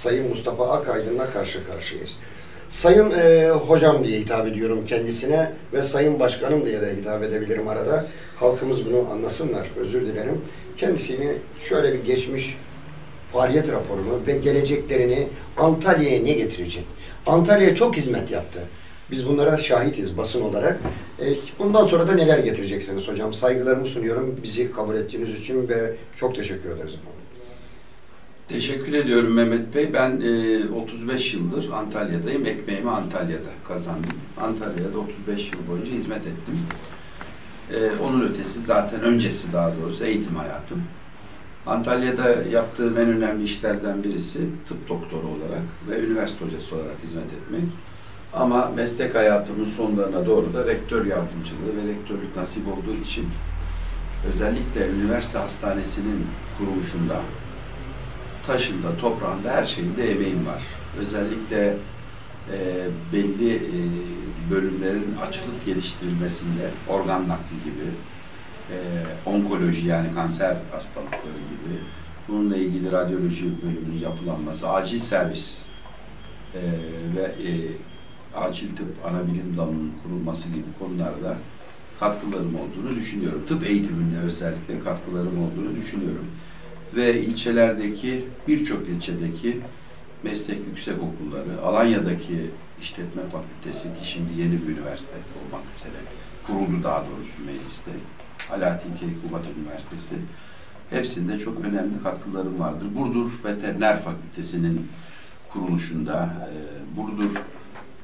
Sayın Mustafa Akaydın'la karşı karşıyayız. Sayın e, hocam diye hitap ediyorum kendisine ve sayın başkanım diye de hitap edebilirim arada. Halkımız bunu anlasınlar. Özür dilerim. Kendisini şöyle bir geçmiş faaliyet raporunu ve geleceklerini Antalya'ya ne getirecek? Antalya'ya çok hizmet yaptı. Biz bunlara şahitiz basın olarak. E, bundan sonra da neler getireceksiniz hocam? Saygılarımı sunuyorum bizi kabul ettiğiniz için ve çok teşekkür ederiz. Teşekkür ediyorum Mehmet Bey. Ben e, 35 yıldır Antalya'dayım. Ekmeğimi Antalya'da kazandım. Antalya'da 35 yıl boyunca hizmet ettim. E, onun ötesi zaten öncesi daha doğrusu eğitim hayatım. Antalya'da yaptığım en önemli işlerden birisi tıp doktoru olarak ve üniversite hocası olarak hizmet etmek. Ama meslek hayatımın sonlarına doğru da rektör yardımcılığı ve rektörlük nasip olduğu için özellikle üniversite hastanesinin kuruluşunda, taşında, toprağında her şeyinde emeğim var. Özellikle e, belli e, bölümlerin açılıp geliştirilmesinde, organ nakli gibi, e, onkoloji yani kanser hastalıkları gibi, bununla ilgili radyoloji bölümünün yapılanması, acil servis e, ve e, acil tıp ana bilim dalının kurulması gibi konularda katkılarım olduğunu düşünüyorum. Tıp eğitiminde özellikle katkılarım olduğunu düşünüyorum. Ve ilçelerdeki, birçok ilçedeki meslek yüksek okulları, Alanya'daki işletme fakültesi ki şimdi yeni bir üniversite olmak üzere kuruldu daha doğrusu mecliste. Alaaddin Keykubat Üniversitesi. Hepsinde çok önemli katkılarım vardır. Burdur Veteriner Fakültesi'nin kuruluşunda, e, Burdur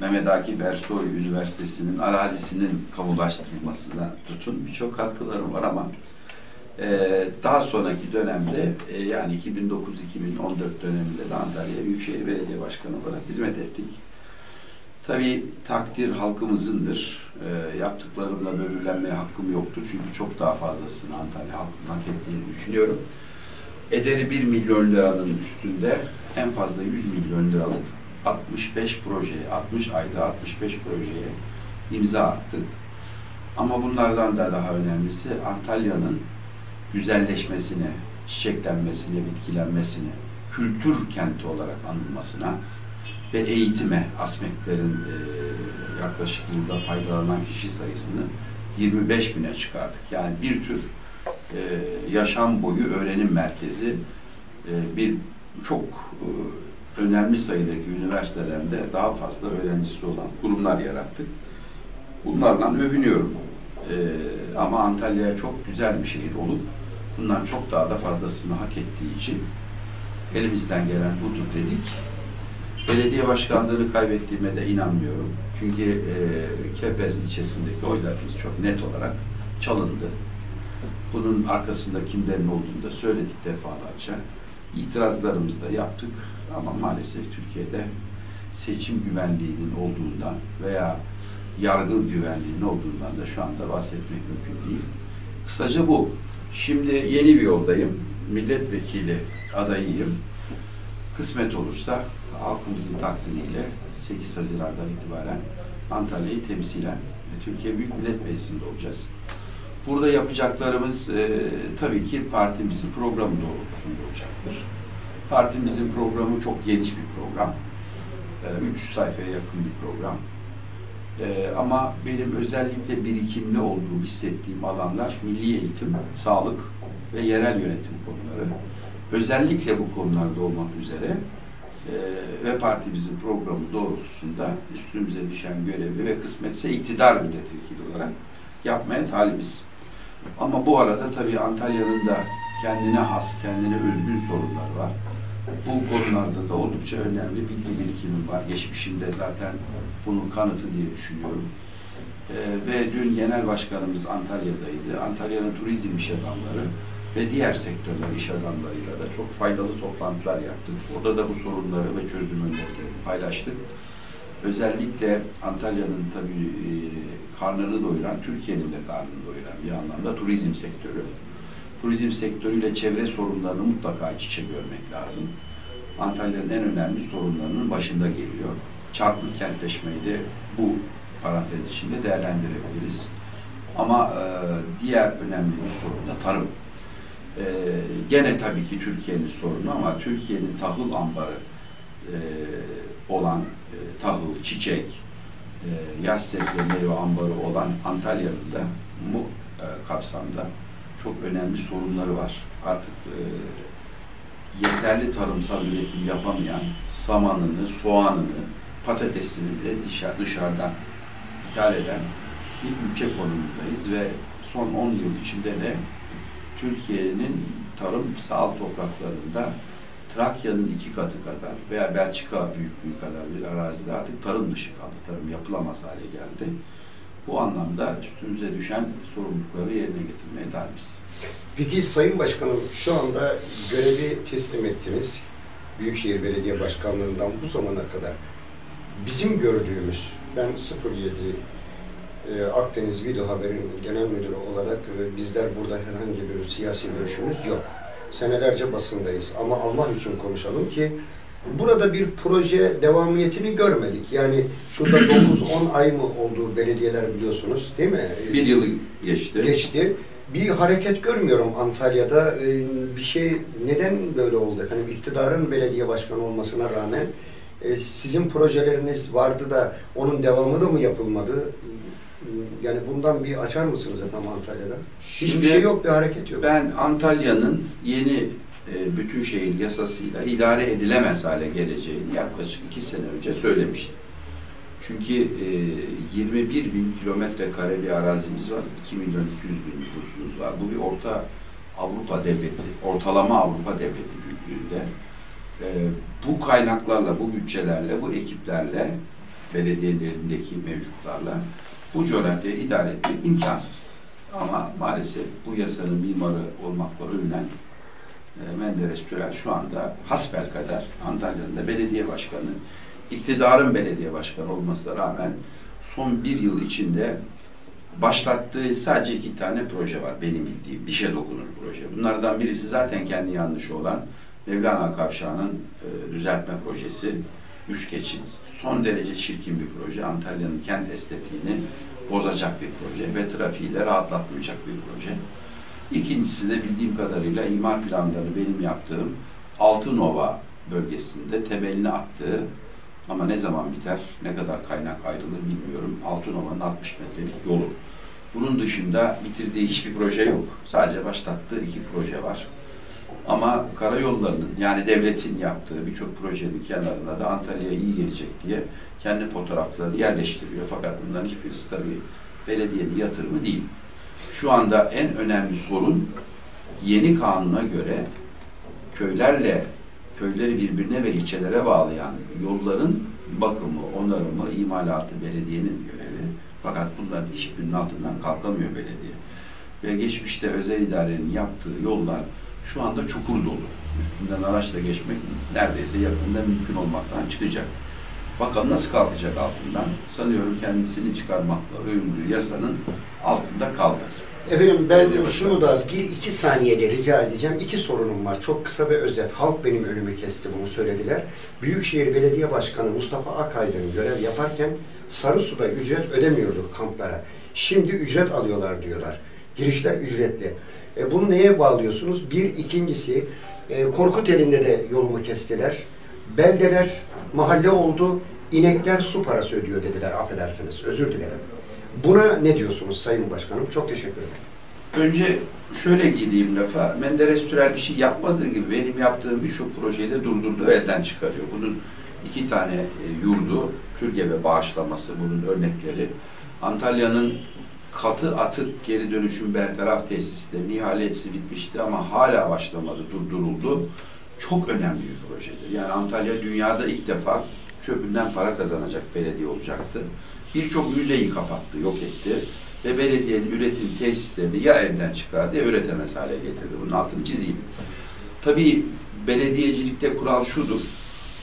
Mehmet Akif Ersoy Üniversitesi'nin arazisinin kamulaştırılmasına tutun birçok katkılarım var ama e, daha sonraki dönemde e, yani 2009-2014 döneminde de Antalya Büyükşehir Belediye Başkanı olarak hizmet ettik. Tabii takdir halkımızındır. E, yaptıklarımla böbürlenmeye hakkım yoktur. Çünkü çok daha fazlasını Antalya halkının hak ettiğini düşünüyorum. Ederi 1 milyon liranın üstünde en fazla 100 milyon liralık 65 projeye, 60 ayda 65 projeye imza attık. Ama bunlardan da daha önemlisi Antalya'nın güzelleşmesine, çiçeklenmesine, bitkilenmesine, kültür kenti olarak anılmasına ve eğitime, ASMEK'lerin e, yaklaşık yılda faydalanan kişi sayısını 25 bine çıkardık. Yani bir tür e, yaşam boyu öğrenim merkezi e, bir çok e, önemli sayıdaki üniversitelerde daha fazla öğrencisi olan kurumlar yarattık. Bunlarla övünüyorum. Ee, ama Antalya çok güzel bir şehir olup bundan çok daha da fazlasını hak ettiği için elimizden gelen budur dedik. Belediye başkanlığını kaybettiğime de inanmıyorum. Çünkü e, Kepez ilçesindeki oylarımız çok net olarak çalındı. Bunun arkasında kimlerin olduğunu da söyledik defalarca. İtirazlarımızı da yaptık ama maalesef Türkiye'de seçim güvenliğinin olduğundan veya yargı güvenliğinin olduğundan da şu anda bahsetmek mümkün değil. Kısaca bu. Şimdi yeni bir yoldayım. Milletvekili adayıyım. Kısmet olursa halkımızın takdimiyle 8 Haziran'dan itibaren Antalya'yı temsilen Türkiye Büyük Millet Meclisi'nde olacağız. Burada yapacaklarımız e, tabii ki partimizin programı doğrultusunda olacaktır. Partimizin programı çok geniş bir program. E, 300 sayfaya yakın bir program. E, ama benim özellikle birikimli olduğum, hissettiğim alanlar milli eğitim, sağlık ve yerel yönetim konuları. Özellikle bu konularda olmak üzere e, ve partimizin programı doğrultusunda üstümüze düşen görevi ve kısmetse iktidar milletvekili olarak yapmaya talibiz. Ama bu arada tabii Antalya'nın da kendine has, kendine özgün sorunları var. Bu konularda da oldukça önemli bilgi birikimim var. Geçmişimde zaten bunun kanıtı diye düşünüyorum. Ee, ve dün genel başkanımız Antalya'daydı. Antalya'nın turizm iş adamları ve diğer sektörler iş adamlarıyla da çok faydalı toplantılar yaptık. Orada da bu sorunları ve çözüm önerilerini paylaştık. Özellikle Antalya'nın tabii e, karnını doyuran, Türkiye'nin de karnını doyuran bir anlamda turizm sektörü. Turizm sektörüyle çevre sorunlarını mutlaka iç içe görmek lazım. Antalya'nın en önemli sorunlarının başında geliyor. Çarpık kentleşmeyi de bu parantez içinde değerlendirebiliriz. Ama e, diğer önemli bir sorun da tarım. E, gene tabii ki Türkiye'nin sorunu ama Türkiye'nin tahıl ambarı e, olan e, tahıl, çiçek, e, yaş sebze meyve ambarı olan Antalya'nın da bu e, kapsamda çok önemli sorunları var. Artık e, yeterli tarımsal üretim yapamayan samanını, soğanını, patatesini bile dışarı, dışarıdan ithal eden bir ülke konumundayız ve son 10 yıl içinde de Türkiye'nin tarımsal topraklarında Trakya'nın iki katı kadar veya Belçika büyüklüğü kadar bir arazide artık tarım dışı kaldı. Tarım yapılamaz hale geldi. Bu anlamda üstümüze düşen sorumlulukları yerine getirmeye talibiz. Peki Sayın Başkanım şu anda görevi teslim ettiniz. Büyükşehir Belediye Başkanlığından bu zamana kadar bizim gördüğümüz, ben 07 e, Akdeniz Video Haber'in genel müdürü olarak e, bizler burada herhangi bir siyasi görüşümüz yok. Senelerce basındayız ama Allah için konuşalım ki burada bir proje devamiyetini görmedik. Yani şurada 9-10 ay mı oldu belediyeler biliyorsunuz değil mi? Bir yıl geçti. geçti. Bir hareket görmüyorum Antalya'da. Ee, Bir şey neden böyle oldu? Hani iktidarın belediye başkanı olmasına rağmen e, sizin projeleriniz vardı da onun devamı da mı yapılmadı? Yani bundan bir açar mısınız efendim Antalya'da? Hiçbir Şimdi şey yok, bir hareket yok. Ben Antalya'nın yeni e, bütün şehir yasasıyla idare edilemez hale geleceğini yaklaşık iki sene önce söylemiştim. Çünkü e, 21 bin kilometre kare bir arazimiz var. 2 milyon 200 bin nüfusumuz var. Bu bir orta Avrupa devleti, ortalama Avrupa devleti büyüklüğünde. E, bu kaynaklarla, bu bütçelerle, bu ekiplerle, belediyelerindeki mevcutlarla bu coğrafyayı idare etmek imkansız. Ama maalesef bu yasanın mimarı olmakla övünen e, Menderes Türel şu anda hasbelkader Antalya'nın da belediye başkanı, iktidarın belediye başkanı olmasına rağmen son bir yıl içinde başlattığı sadece iki tane proje var benim bildiğim. Dişe dokunur proje. Bunlardan birisi zaten kendi yanlışı olan Mevlana Kavşağı'nın e, düzeltme projesi. Üst geçit. Son derece çirkin bir proje. Antalya'nın kent estetiğini bozacak bir proje ve trafiği de rahatlatmayacak bir proje. İkincisi de bildiğim kadarıyla imar planlarını benim yaptığım Altınova bölgesinde temelini attığı ama ne zaman biter, ne kadar kaynak ayrılır bilmiyorum. Altınova'nın 60 metrelik yolu. Bunun dışında bitirdiği hiçbir proje yok. Sadece başlattığı iki proje var. Ama karayollarının yani devletin yaptığı birçok projenin kenarına da Antalya'ya iyi gelecek diye kendi fotoğraflarını yerleştiriyor. Fakat bunların hiçbirisi tabii belediyenin yatırımı değil. Şu anda en önemli sorun yeni kanuna göre köylerle köyleri birbirine ve ilçelere bağlayan yolların bakımı, onarımı, imalatı belediyenin görevi. Fakat bunların hiçbirinin altından kalkamıyor belediye. Ve geçmişte özel idarenin yaptığı yollar şu anda çukur dolu. Üstünden araçla geçmek neredeyse yakında mümkün olmaktan çıkacak. Bakalım nasıl kalkacak altından? Sanıyorum kendisini çıkarmakla övündüğü yasanın altında kaldı. Efendim ben Belediye şunu da bir iki saniyede rica edeceğim. İki sorunum var. Çok kısa ve özet. Halk benim önümü kesti bunu söylediler. Büyükşehir Belediye Başkanı Mustafa Akaydın görev yaparken Sarısu'da ücret ödemiyordu kamplara. Şimdi ücret alıyorlar diyorlar. Girişler ücretli. E, bunu neye bağlıyorsunuz? Bir, ikincisi e, Korkuteli'nde de yolumu kestiler. Beldeler mahalle oldu. İnekler su parası ödüyor dediler. Affedersiniz. Özür dilerim. Buna ne diyorsunuz Sayın Başkanım? Çok teşekkür ederim. Önce şöyle gireyim lafa. Menderes Türel bir şey yapmadığı gibi benim yaptığım birçok projeyi de durdurdu, elden çıkarıyor. Bunun iki tane e, yurdu, Türkiye bağışlaması bunun örnekleri. Antalya'nın katı atık geri dönüşüm bertaraf tesislerinin ihalesi bitmişti ama hala başlamadı, durduruldu. Çok önemli bir projedir. Yani Antalya dünyada ilk defa çöpünden para kazanacak belediye olacaktı. Birçok müzeyi kapattı, yok etti ve belediyenin üretim tesislerini ya elden çıkardı ya üretemez hale getirdi. Bunun altını çizeyim. Tabii belediyecilikte kural şudur.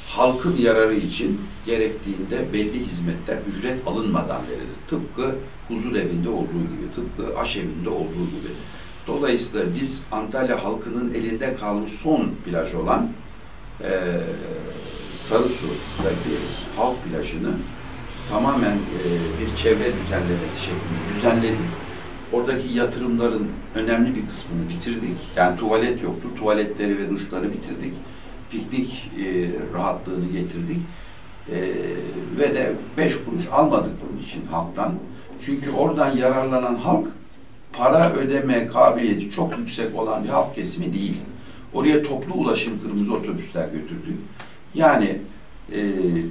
Halkın yararı için gerektiğinde belli hizmetler ücret alınmadan verilir. Tıpkı huzur evinde olduğu gibi, tıpkı aşevinde olduğu gibi. Dolayısıyla biz Antalya halkının elinde kalmış son plaj olan e, Sarısu'daki halk plajını tamamen e, bir çevre düzenlemesi şeklinde düzenledik. Oradaki yatırımların önemli bir kısmını bitirdik. Yani tuvalet yoktu. Tuvaletleri ve duşları bitirdik. piknik e, rahatlığını getirdik. E, ve de beş kuruş almadık bunun için halktan. Çünkü oradan yararlanan halk para ödeme kabiliyeti çok yüksek olan bir halk kesimi değil. Oraya toplu ulaşım kırmızı otobüsler götürdük. Yani e,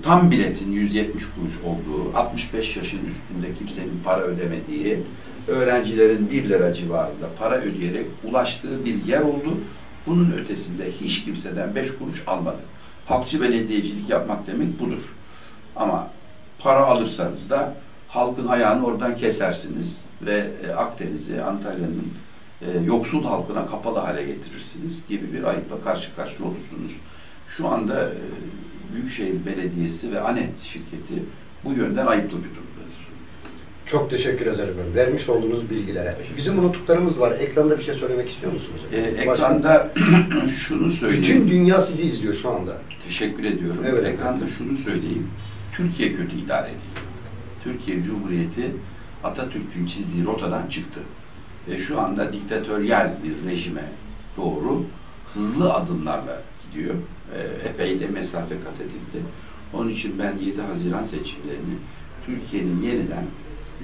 tam biletin 170 kuruş olduğu, 65 yaşın üstünde kimsenin para ödemediği, öğrencilerin 1 lira civarında para ödeyerek ulaştığı bir yer oldu. Bunun ötesinde hiç kimseden 5 kuruş almadık. Halkçı belediyecilik yapmak demek budur. Ama para alırsanız da halkın ayağını oradan kesersiniz ve e, Akdeniz'i, Antalya'nın e, yoksul halkına kapalı hale getirirsiniz gibi bir ayıpla karşı karşıya olursunuz. Şu anda e, Büyükşehir Belediyesi ve ANET şirketi bu yönden ayıplı bir durumdadır. Çok teşekkür ederim. Vermiş olduğunuz bilgilere. Bizim unuttuklarımız var. Ekranda bir şey söylemek istiyor musunuz? E, Başka- ekranda şunu söyleyeyim. Bütün dünya sizi izliyor şu anda. Teşekkür ediyorum. Evet, Ekranda şunu söyleyeyim. Türkiye kötü idare ediliyor. Türkiye Cumhuriyeti Atatürk'ün çizdiği rotadan çıktı. Ve şu anda diktatöryel bir rejime doğru hızlı adımlarla gidiyor. Ee, epey de mesafe kat edildi. Onun için ben 7 Haziran seçimlerini Türkiye'nin yeniden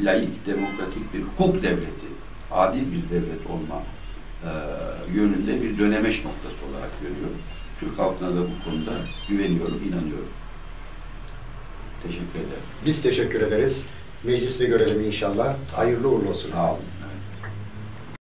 layık, demokratik bir hukuk devleti, adil bir devlet olma e, yönünde bir dönemeç noktası olarak görüyorum. Türk halkına da bu konuda güveniyorum, inanıyorum. Teşekkür ederim. Biz teşekkür ederiz. Mecliste görelim inşallah. Hayırlı uğurlu olsun. Sağ olun.